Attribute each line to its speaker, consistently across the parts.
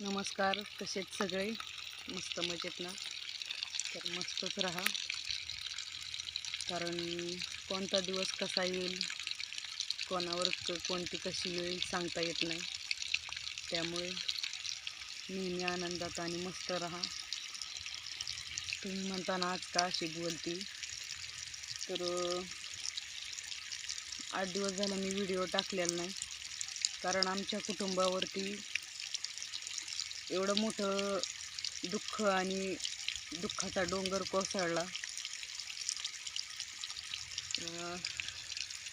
Speaker 1: नमस्कार कसेच सगळे? मस्त मजेत ना? तर मस्तच राहा. कारण कोणता दिवस कसा येईल कोणावर क- कोणती कशी येईल सांगता येत नाही. त्यामुळे नेहमी आनंदात आणि मस्त राहा. तुम्ही म्हणताना आज का अशी बोलती? तर आठ दिवस झाला मी व्हिडिओ टाकलेला नाही. कारण आमच्या कुटुंबावरती एवढं मोठं दुःख आणि दुःखाचा डोंगर कोसळला.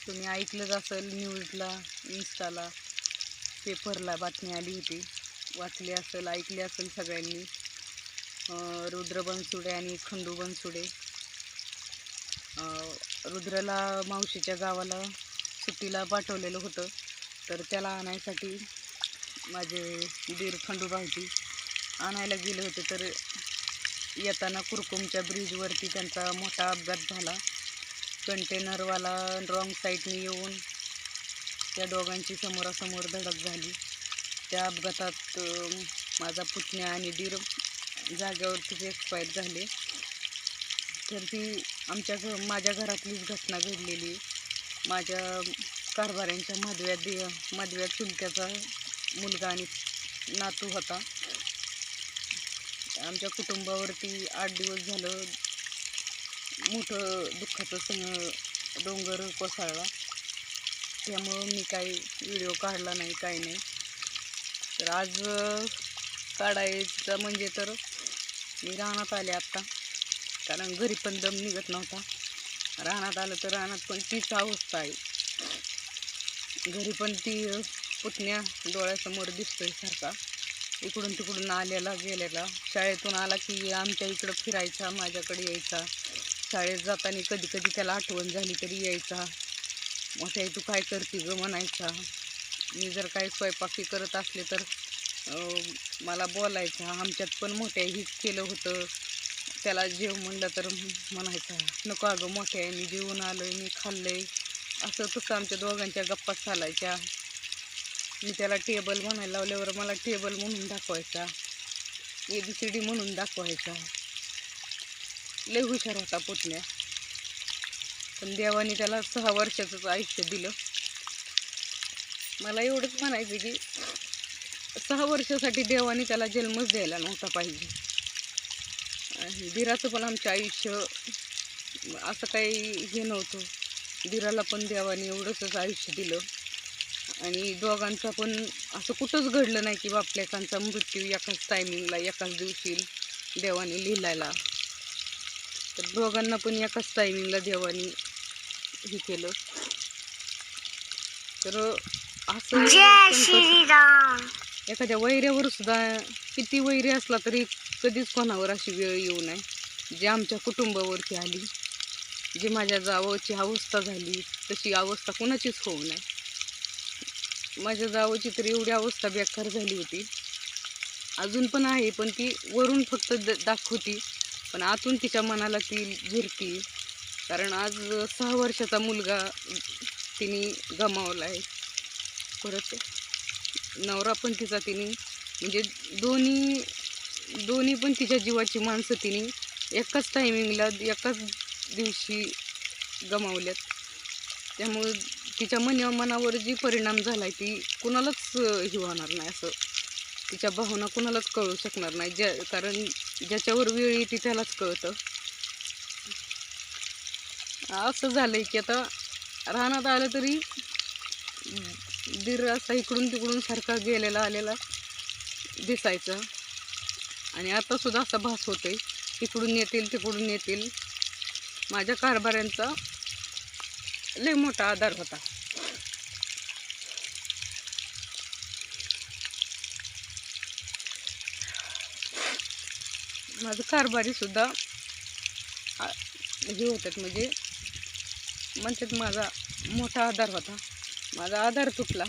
Speaker 1: तुम्ही ऐकलंच असेल न्यूजला इन्स्टाला पेपरला बातमी आली होती. वाचली असेल ऐकली असेल सगळ्यांनी. रुद्र बनसुडे आणि खंडू बनसुडे. रुद्रला मावशीच्या गावाला सुट्टीला पाठवलेलं होतं. तर त्याला आणायसाठी माझे दीर खंडू भाऊजी आणायला गेले होते तर येताना कुरकुमच्या ब्रिजवरती त्यांचा मोठा अपघात झाला. कंटेनरवाला रॉंग साईडने येऊन त्या दोघांची समोरासमोर धडक झाली. त्या अपघातात माझा पुतण्या आणि दीर जागेवरतीच एक्सपायर झाले. तर ती आमच्या घ माझ्या घरातलीच घटना घडलेली. माझ्या कारभाऱ्यांच्या मधव्यात दे मधव्यात चुलत्याचा मुलगा आणि नातू होता. आमच्या कुटुंबावरती आठ दिवस झालं मोठं दुःखाचं सं डोंगर कोसळला. त्यामुळं मी काही व्हिडिओ काढला नाही काही नाही. तर आज काढायचं म्हणजे तर मी राहण्यात आले आत्ता कारण घरी पण दम निघत नव्हता. राहण्यात आलं तर राहण्यात पण तीच अवस्था आहे. घरी पण ती पुतण्या डोळ्यासमोर दिसतोय सारखा. इकडून तिकडून आलेला गेलेला. शाळेतून आला की आमच्या इकडं फिरायचा माझ्याकडे यायचा. शाळेत जाताना कधी कधी त्याला आठवण झाली तरी यायचा. मोठ्या तू काय करते ग? म्हणायचा. मी जर काही स्वयंपाकी करत असले तर मला बोलायचा. आमच्यात पण मोठ्या हीच केलं होतं. त्याला जेव म्हणलं तर म्हणायचा नको अगं मोठ्या आहे मी जेवून आलो आहे मी खाल्लं आहे असं तसं आमच्या दोघांच्या गप्पा चालायच्या. मी त्याला टेबल म्हणायला लावल्यावर मला टेबल म्हणून दाखवायचा. ए बी सी डी म्हणून दाखवायचा. लय हुशार होता पुतण्या. पण देवाने त्याला सहा वर्षाचंच आयुष्य दिलं. मला एवढंच म्हणायचं की सहा वर्षासाठी देवाने त्याला जन्मच द्यायला नव्हता पाहिजे. आणि दिराचं पण आमचं आयुष्य असं काही हे नव्हतं. दिराला पण देवाने एवढंच आयुष्य दिलं. आणि दोघांचा पण असं कुठंच घडलं नाही की बापलेकांचा मृत्यू एकाच टायमिंगला एकाच दिवशी देवाने लिहिलायला. तर दोघांना पण एकाच टायमिंगला देवाने हे केलं. तर असं एखाद्या वैऱ्यावर सुद्धा किती वैरी असला तरी कधीच कोणावर अशी वेळ येऊ नये. जी आमच्या कुटुंबावरती आली जी माझ्या जावची अवस्था झाली तशी अवस्था कोणाचीच होऊ नये. माझ्या जावची तर एवढी अवस्था बेकार झाली होती. अजून पण आहे पण ती वरून फक्त द दाखवती. पण आतून तिच्या मनाला ती झिरती. कारण आज सहा वर्षाचा मुलगा तिने गमावला आहे. परत नवरा पण तिचा तिने म्हणजे दोन्ही दोन्ही पण तिच्या जीवाची माणसं तिने एकाच टायमिंगला एकाच दिवशी गमावल्यात. त्यामुळं तिच्या मना मनावर जी परिणाम झाला आहे ती कुणालाच ही हे होणार नाही असं. तिच्या भावना कुणालाच कळू शकणार नाही. ज्या कारण ज्याच्यावर वेळ येते त्यालाच कळतं. असं झालं आहे की आता राहण्यात आलं तरी दीर असा इकडून तिकडून सारखा गेलेला आलेला दिसायचा. आणि आता सुद्धा असा भास होतोय. इकडून येतील तिकडून येतील. माझ्या कारभाऱ्यांचा लय मोठा आधार होता. माझं कारभारी सुद्धा हे होतात म्हणजे म्हणतात माझा मोठा आधार होता. माझा आधार तुटला.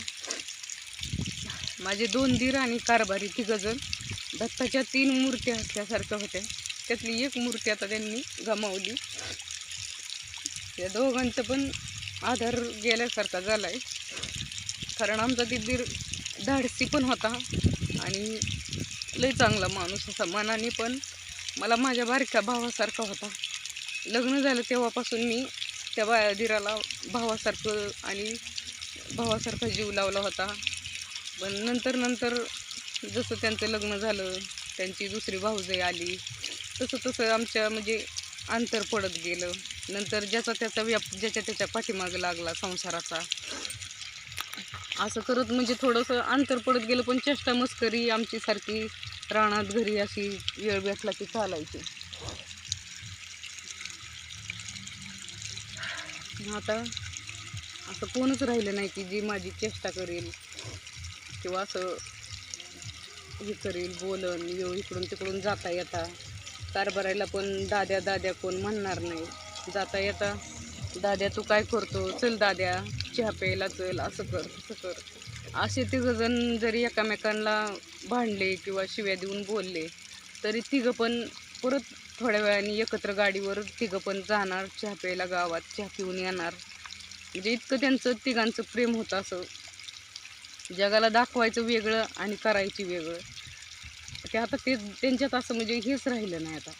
Speaker 1: माझे दोन दीर आणि कारभारी तिघजण दत्ताच्या तीन मूर्त्या असल्यासारख्या होत्या. त्यातली एक मूर्ती आता त्यांनी गमावली. त्या दोघांचं पण आधार गेल्यासारखा झाला आहे कारण आमचा दिदीर धाडसी पण होता आणि लई चांगला माणूस असा मनाने पण मला माझ्या बारक्या भावासारखा होता. लग्न झालं तेव्हापासून मी त्या बा दिराला भावासारखं आणि भावासारखा जीव लावला होता. पण नंतर नंतर जसं त्यांचं लग्न झालं त्यांची दुसरी भाऊजई आली तसं तसं आमच्या म्हणजे अंतर पडत गेलं. नंतर ज्याचा त्याचा व्याप ज्याच्या त्याच्या पाठीमागं लागला संसाराचा. असं करत म्हणजे थोडंसं अंतर पडत गेलं पण चेष्टा मस्करी आमची सारखी रानात घरी अशी वेळ भेटला की चालायची. आता असं कोणच राहिलं नाही की जी माझी चेष्टा करेल किंवा असं हे करेल बोलन येऊ इकडून तिकडून जाता येता. कारभारायला पण दाद्या दाद्या कोण म्हणणार नाही. जाता येता दाद्या तू काय करतो? चल दाद्या चहा प्यायला चल असं कर तसं कर. असे तिघंजण जरी एकामेकांना भांडले किंवा शिव्या देऊन बोलले तरी तिघं पण परत थोड्या वेळाने एकत्र गाडीवर तिघं पण जाणार चहा प्यायला गावात चहा पिऊन येणार. म्हणजे इतकं त्यांचं तिघांचं प्रेम होतं असं. जगाला दाखवायचं वेगळं आणि करायची वेगळं. ते आता ते त्यांच्यात असं म्हणजे हेच राहिलं नाही आता.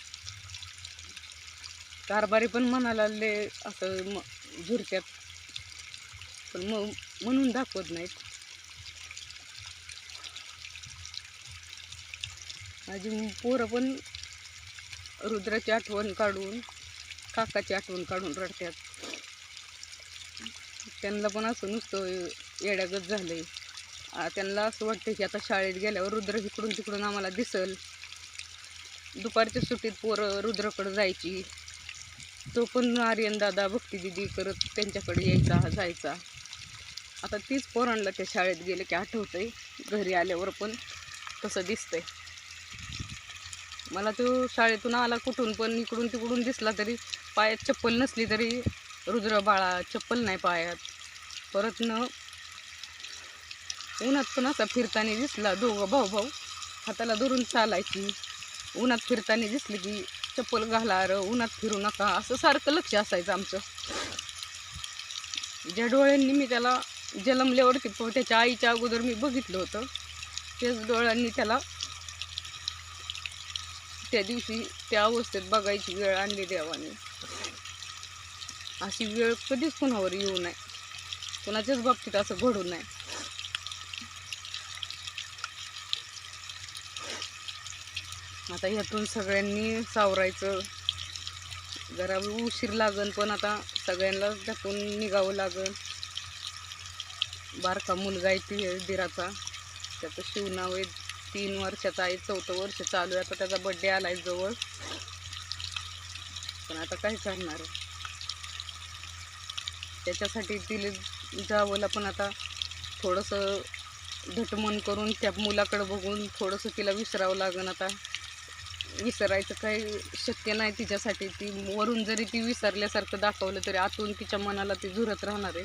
Speaker 1: कारभारी पण म्हणायला लय असं म झुरत्यात पण मग म्हणून दाखवत नाहीत. माझी पोरं पण रुद्राची आठवण काढून काकाची आठवण काढून रडतात. त्यांना पण असं नुसतं येड्यागत झालं आहे त्यांना असं वाटतं की आता शाळेत गेल्यावर रुद्र इकडून तिकडून आम्हाला दिसल. दुपारच्या सुट्टीत पोरं रुद्राकडं जायची. तो पण आर्यन दादा भक्ती दिदी करत त्यांच्याकडे यायचा जायचा. आता तीच पोरांना त्या शाळेत गेले की आठवतंय. घरी आल्यावर पण तसं दिसतंय. मला तो शाळेतून आला कुठून पण इकडून तिकडून दिसला तरी पायात चप्पल नसली तरी रुद्र बाळा चप्पल नाही पायात. परत न उन्हात पण असा फिरताना दिसला दोघं भाऊ भाऊ. हाताला धरून चालायची. उन्हात फिरताना दिसली की चप्पल घाला र उन्हात फिरू नका. असं सारखं लक्ष असायचं आमचं. ज्या डोळ्यांनी मी त्याला जन्मल्यावरती त्याच्या आईच्या अगोदर मी बघितलं होतं त्याच डोळ्यांनी त्याला त्या दिवशी त्या अवस्थेत बघायची वेळ आणली देवाने. अशी वेळ कधीच कुणावर येऊ नये. कुणाच्याच बाबतीत असं घडू नये. आता ह्यातून सगळ्यांनी सावरायचं. जरा उशीर लागन पण आता सगळ्यांना त्यातून निघावं लागन. बारका मुलगा आहे ती दिराचा. त्याचं शिवनाव आहे तीन वर्षाचा आहे चौथं वर्ष चालू आहे. आता त्याचा बड्डे आला आहे जवळ. पण आता काय करणार? आहे त्याच्यासाठी तिला जावंला पण आता थोडंसं धटमन करून त्या मुलाकडं बघून थोडंसं तिला विसरावं लागन आता. विसरायचं काही शक्य नाही तिच्यासाठी. ती वरून जरी ती विसरल्यासारखं दाखवलं तरी आतून तिच्या मनाला ती झुरत राहणार आहे.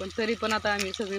Speaker 1: पण तरी पण आता आम्ही सगळी